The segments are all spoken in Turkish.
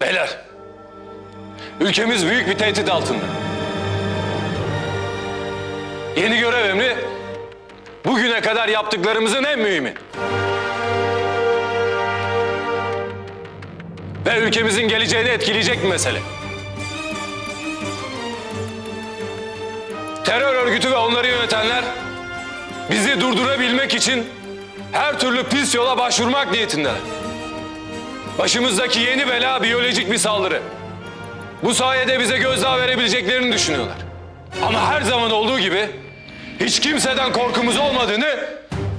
Beyler, ülkemiz büyük bir tehdit altında. Yeni görev emri, bugüne kadar yaptıklarımızın en mühimi. Ve ülkemizin geleceğini etkileyecek bir mesele. Terör örgütü ve onları yönetenler bizi durdurabilmek için her türlü pis yola başvurmak niyetindeler. Başımızdaki yeni bela biyolojik bir saldırı. Bu sayede bize gözdağı verebileceklerini düşünüyorlar. Ama her zaman olduğu gibi hiç kimseden korkumuz olmadığını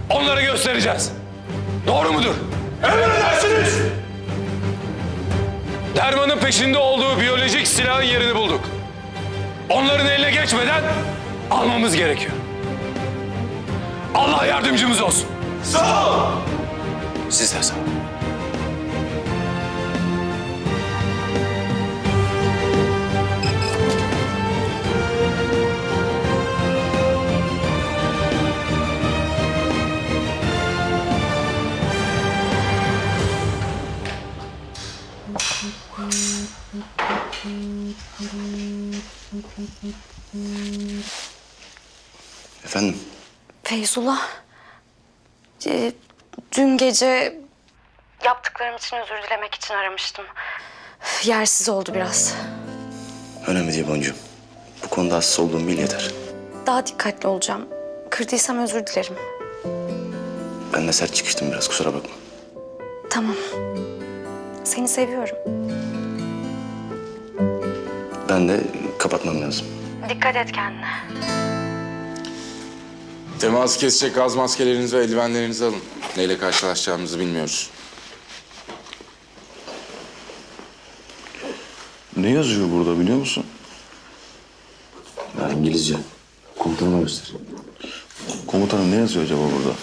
onlara göstereceğiz. Doğru mudur? Emredersiniz. Dermanın peşinde olduğu biyolojik silahın yerini bulduk. Onların eline geçmeden almamız gerekiyor. Allah yardımcımız olsun. Sağ ol. Siz de sağ olun. Efendim? Feyzullah, e, dün gece yaptıklarım için özür dilemek için aramıştım. Yersiz oldu biraz. Önemli değil Boncuğum. Bu konuda hassas olduğum bil yeter. Daha dikkatli olacağım. Kırdıysam özür dilerim. Ben de sert çıkıştım biraz kusura bakma. Tamam. Seni seviyorum. Ben de kapatmam lazım. Dikkat et kendine. Teması kesecek gaz maskelerinizi ve eldivenlerinizi alın. Neyle karşılaşacağımızı bilmiyoruz. Ne yazıyor burada biliyor musun? Ya İngilizce. Komutanıma göster. Komutanım ne yazıyor acaba burada?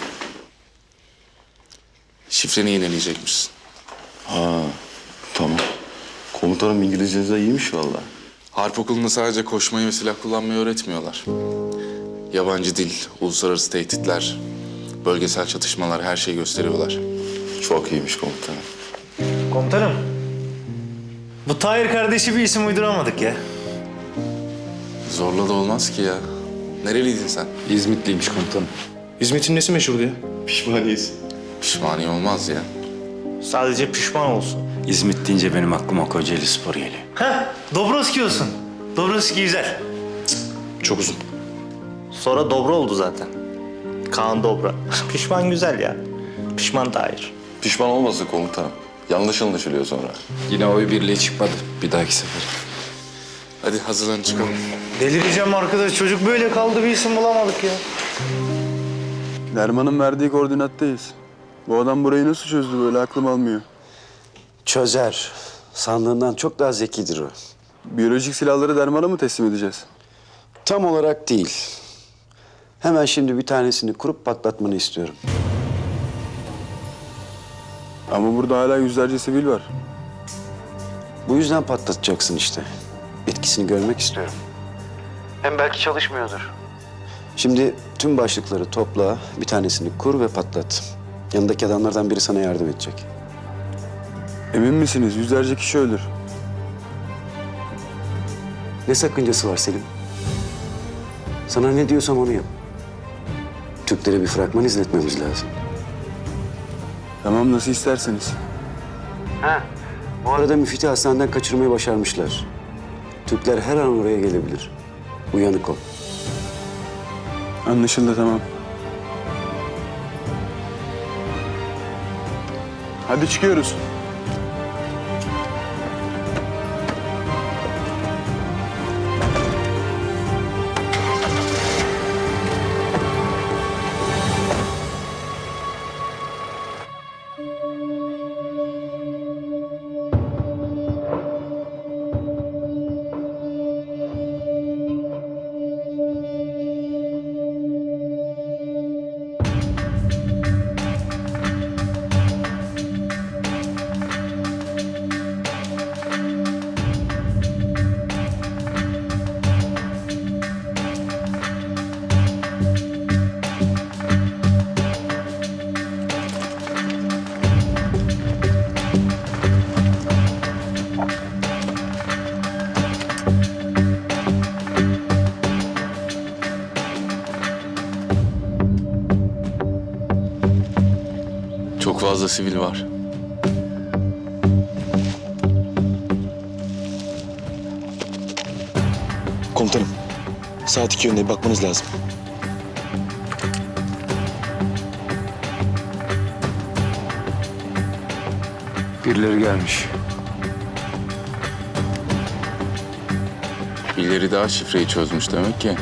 Şifreni yenileyecekmişsin. Ha, tamam. Komutanım İngilizceniz de iyiymiş vallahi. Harp okulunda sadece koşmayı ve silah kullanmayı öğretmiyorlar. Yabancı dil, uluslararası tehditler, bölgesel çatışmalar her şeyi gösteriyorlar. Çok iyiymiş komutanım. Komutanım. Bu Tahir kardeşi bir isim uyduramadık ya. Zorla da olmaz ki ya. Nereliydin sen? İzmitliymiş komutanım. İzmit'in nesi meşhur ya? Pişmaniyiz. Pişmaniye olmaz ya. Sadece pişman olsun. İzmit deyince benim aklıma Kocaeli Spor geliyor. Heh, Dobroski olsun. Dobroski güzel. Çok uzun. Sonra Dobra oldu zaten. Kaan Dobra. Pişman güzel ya. Pişman Tahir. Pişman olmasın komutanım. Yanlış anlaşılıyor sonra. Yine oy birliği çıkmadı. Bir dahaki sefer. Hadi hazırlanın çıkalım. Delireceğim arkadaş. Çocuk böyle kaldı bir isim bulamadık ya. Derman'ın verdiği koordinattayız. Bu adam burayı nasıl çözdü böyle aklım almıyor. Çözer. Sandığından çok daha zekidir o. Biyolojik silahları Derman'a mı teslim edeceğiz? Tam olarak değil. Hemen şimdi bir tanesini kurup patlatmanı istiyorum. Ama burada hala yüzlerce sivil var. Bu yüzden patlatacaksın işte. Etkisini görmek istiyorum. Hem belki çalışmıyordur. Şimdi tüm başlıkları topla, bir tanesini kur ve patlat. Yanındaki adamlardan biri sana yardım edecek. Emin misiniz? Yüzlerce kişi ölür. Ne sakıncası var Selim? Sana ne diyorsam onu yap. Türklere bir fragman izletmemiz lazım. Tamam nasıl isterseniz. Bu arada müfiti hastaneden kaçırmayı başarmışlar. Türkler her an oraya gelebilir. Uyanık ol. Anlaşıldı tamam. Hadi çıkıyoruz. Fazla sivil var. Komutanım. Saat iki yönüne bakmanız lazım. Birileri gelmiş. Birileri daha şifreyi çözmüş demek ki.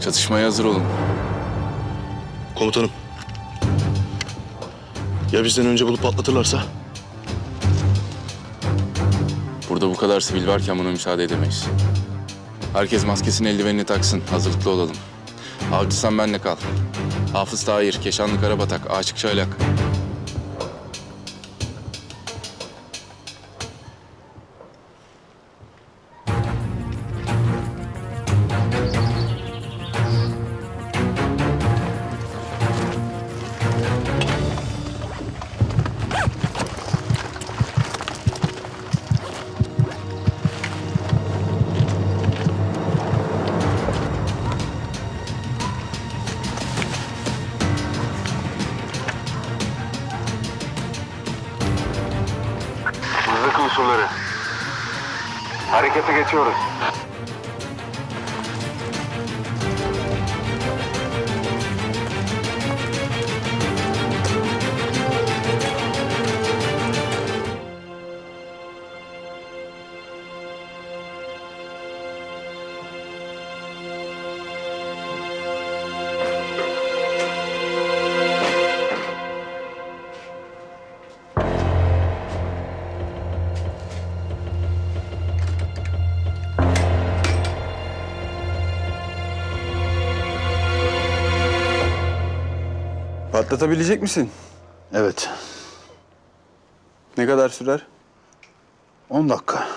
Çatışmaya hazır olun. Komutanım. Ya bizden önce bulup patlatırlarsa? Burada bu kadar sivil varken buna müsaade edemeyiz. Herkes maskesini eldivenini taksın. Hazırlıklı olalım. Avcı sen benle kal. Hafız Tahir, Keşanlı Karabatak, Aşık Çaylak. 中 Patlatabilecek misin? Evet. Ne kadar sürer? 10 dakika.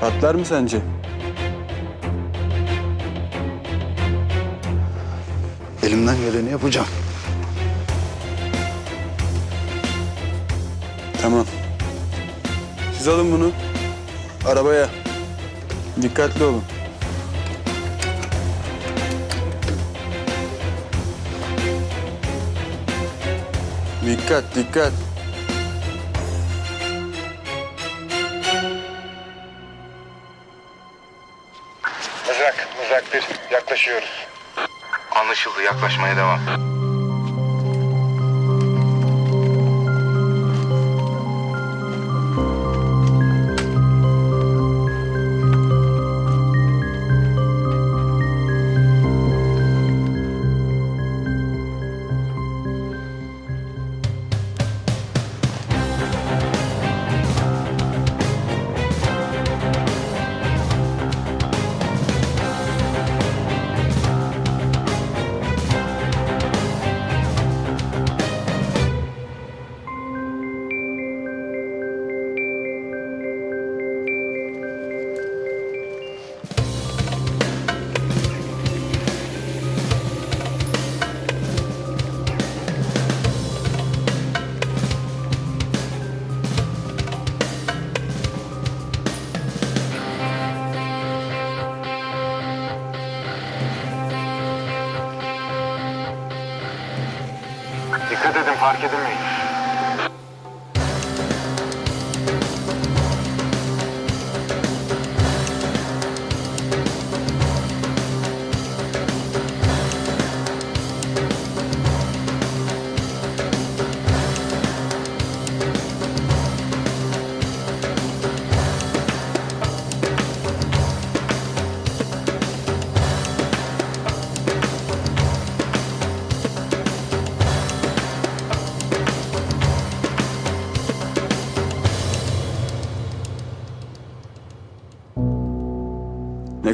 Patlar mı sence? Elimden geleni yapacağım. Tamam. Siz alın bunu. Arabaya. Dikkatli olun. Dikkat, dikkat. Mızrak, mızrak bir. Yaklaşıyoruz. Anlaşıldı, yaklaşmaya devam.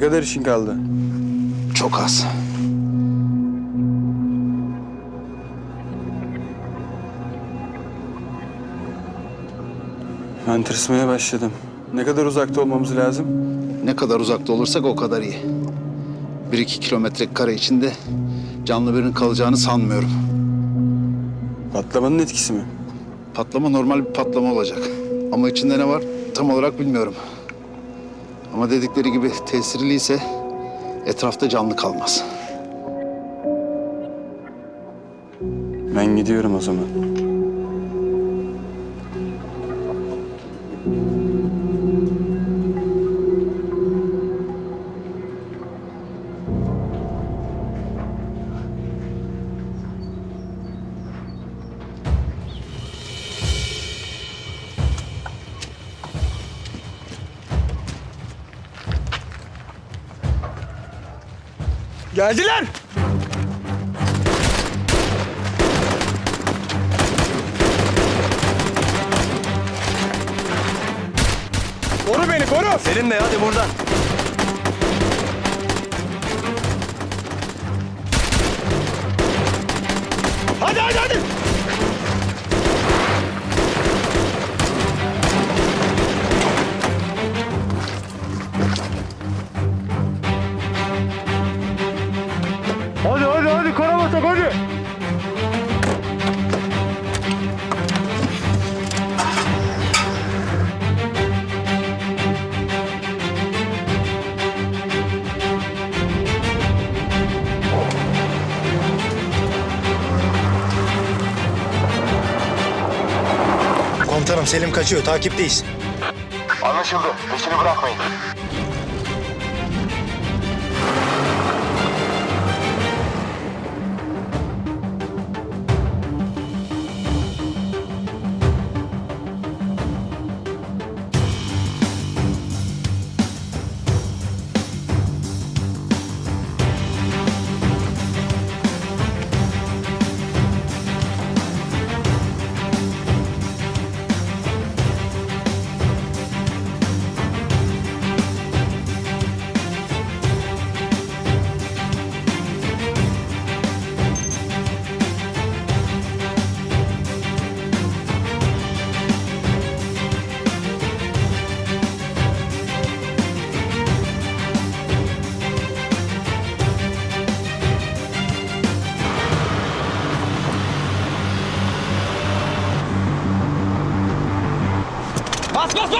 Kadar işin kaldı? Çok az. Ben tırsmaya başladım. Ne kadar uzakta olmamız lazım? Ne kadar uzakta olursak o kadar iyi. Bir iki kilometre kare içinde canlı birinin kalacağını sanmıyorum. Patlamanın etkisi mi? Patlama normal bir patlama olacak. Ama içinde ne var tam olarak bilmiyorum. Ama dedikleri gibi tesirliyse etrafta canlı kalmaz. Ben gidiyorum o zaman. Geldiler. Koru beni koru. Selim Bey hadi buradan. Hadi hadi. Hadi kaçıyor takipteyiz. Anlaşıldı. Peşini bırakmayın.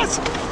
Yes!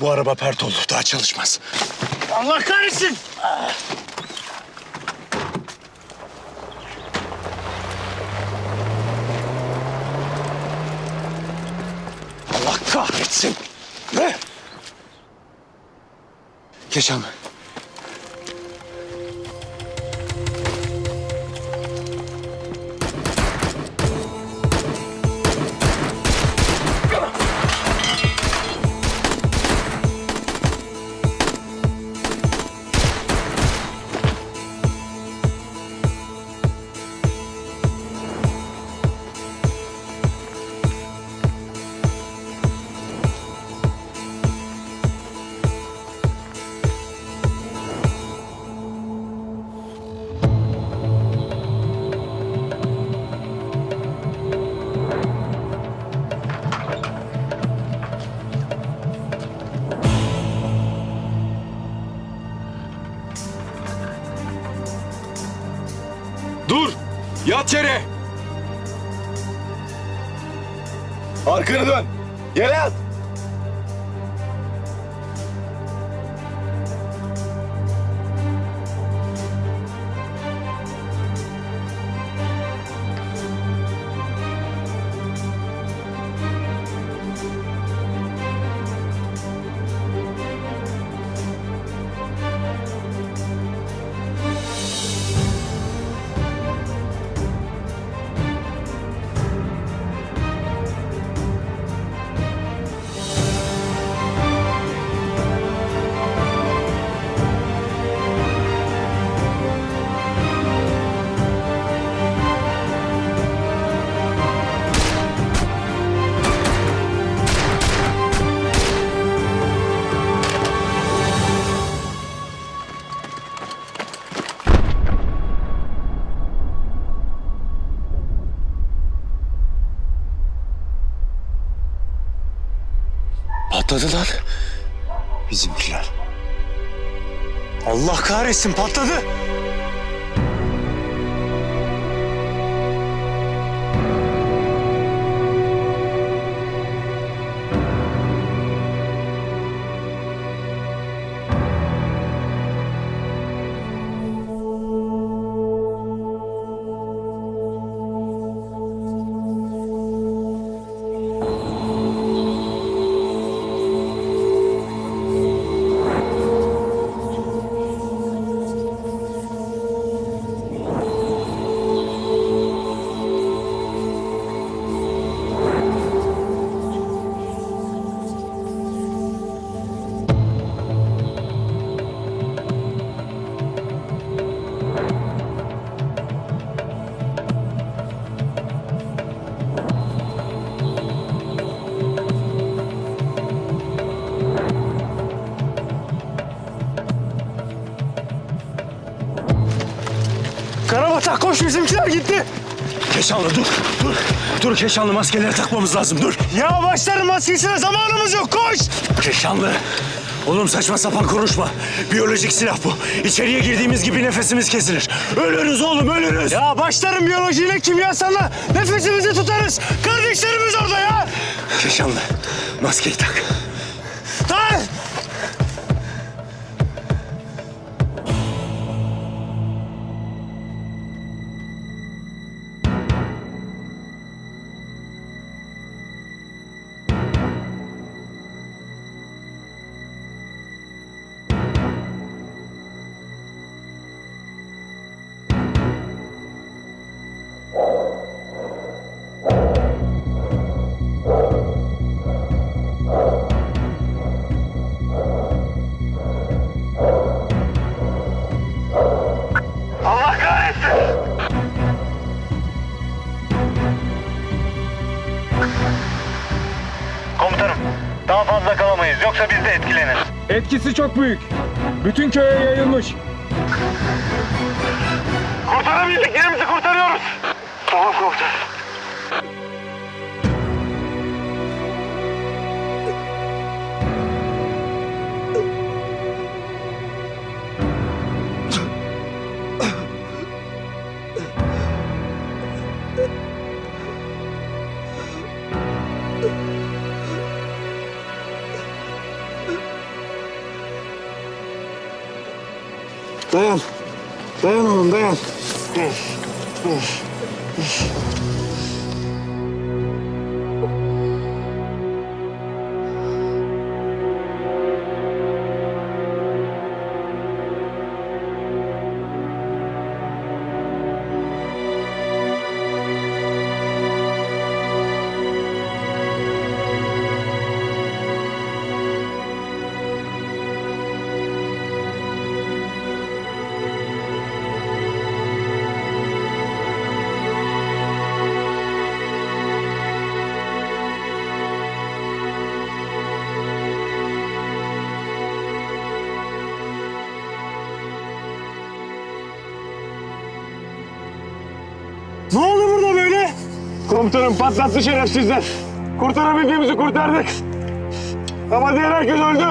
Bu araba pert oldu. Daha çalışmaz. Allah kahretsin. Allah kahretsin. Ne? Keşan. Arkanı dön! Yere! Patladı lan. Bizimkiler. Allah kahretsin patladı. Keşanlı dur, dur. Dur Keşanlı maskeleri takmamız lazım, dur. Ya başların maskesine zamanımız yok, koş! Keşanlı, oğlum saçma sapan konuşma. Biyolojik silah bu. İçeriye girdiğimiz gibi nefesimiz kesilir. Ölürüz oğlum, ölürüz. Ya başların biyolojiyle, kimyasalla nefesimizi tutarız. Kardeşlerimiz orada ya. Keşanlı, maskeyi tak. Etkisi çok büyük. Bütün köye yayılmış. Kurtarabildiklerimizi kurtarıyoruz. Tamam komutanım. Dayan. Dayan oğlum, dayan. Ne Komutanım patlattı şerefsizler. Kurtarabildiğimizi kurtardık. Ama diğer herkes öldü.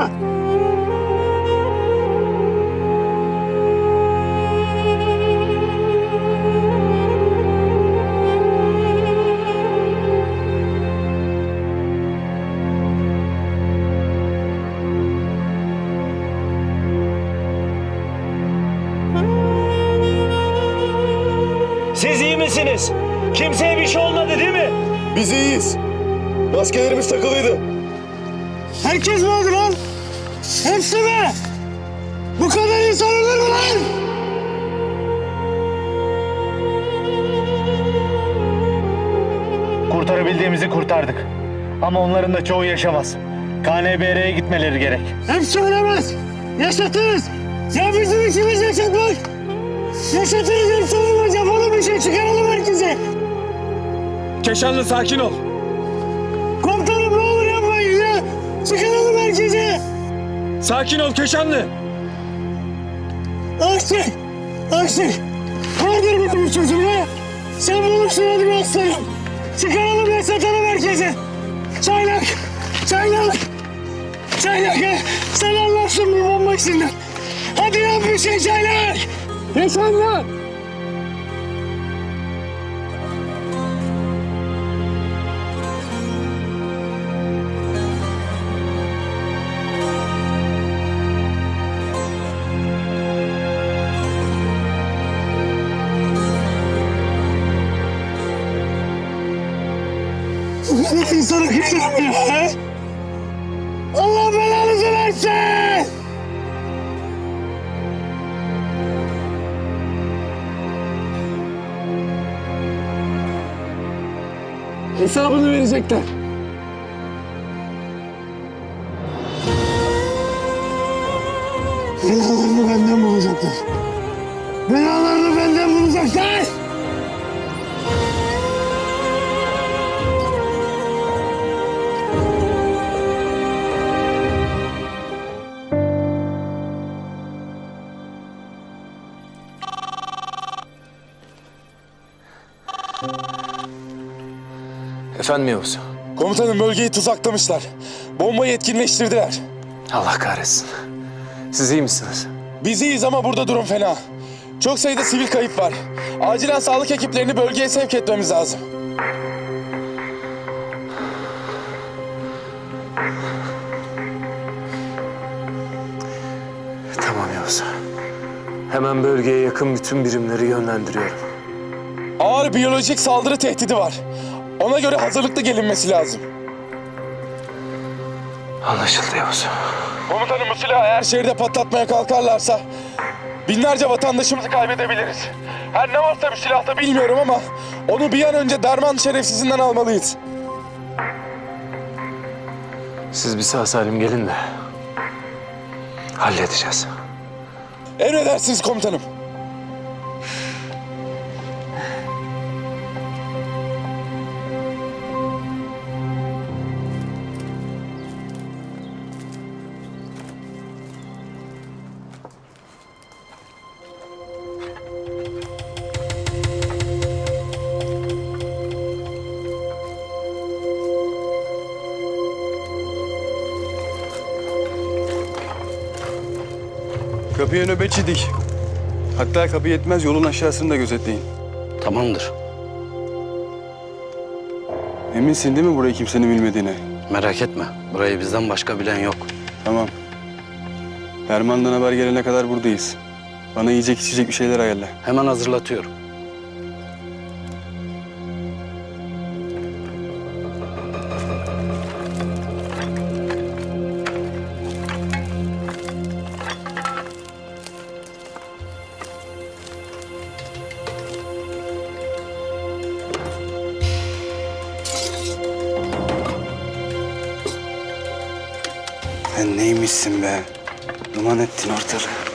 Siz iyi misiniz? Kimseye bir şey olmadı değil mi? Biz iyiyiz. Maskelerimiz takılıydı. Herkes mi öldü lan? Hepsi mi? Bu kadar insan ölür mü lan? Kurtarabildiğimizi kurtardık. Ama onların da çoğu yaşamaz. KNBR'ye gitmeleri gerek. Hepsi ölemez. Yaşatırız. Ya bizim işimiz yaşatmak. Yaşatırız hepsi ölemez. Yapalım bir şey çıkaralım herkese. Keşanlı sakin ol. Komutanım ne olur yapmayın ya. Çıkaralım herkese. Sakin ol Keşanlı. Aksik. Aksik. Vardır benim bir çocuğum ya. Sen bulursun hadi aslanım. Çıkaralım yaşatalım herkese. Çaylak. Çaylak. Çaylak ya. Sen anlarsın bu bomba işinden. Hadi yap bir şey çaylak. Yaşanlar. Hesabını verecekler. Belalarını benden bulacaklar. Belalarını benden bulacaklar. Efendim Yavuz. Komutanım bölgeyi tuzaklamışlar. Bombayı etkinleştirdiler. Allah kahretsin. Siz iyi misiniz? Biz iyiyiz ama burada durum fena. Çok sayıda sivil kayıp var. Acilen sağlık ekiplerini bölgeye sevk etmemiz lazım. Tamam Yavuz. Hemen bölgeye yakın bütün birimleri yönlendiriyorum. Ağır biyolojik saldırı tehdidi var. Ona göre hazırlıklı gelinmesi lazım. Anlaşıldı Yavuz. Komutanım bu silahı eğer şehirde patlatmaya kalkarlarsa binlerce vatandaşımızı kaybedebiliriz. Her ne varsa bir silahta bilmiyorum ama onu bir an önce Derman şerefsizinden almalıyız. Siz bir sağ salim gelin de halledeceğiz. Emredersiniz komutanım. Kapıya nöbetçi dik. Hatta kapı yetmez yolun aşağısını da gözetleyin. Tamamdır. Eminsin değil mi burayı kimsenin bilmediğine? Merak etme. Burayı bizden başka bilen yok. Tamam. Erman'dan haber gelene kadar buradayız. Bana yiyecek içecek bir şeyler ayarla. Hemen hazırlatıyorum. Neymişsin be? Duman ettin ortalığı.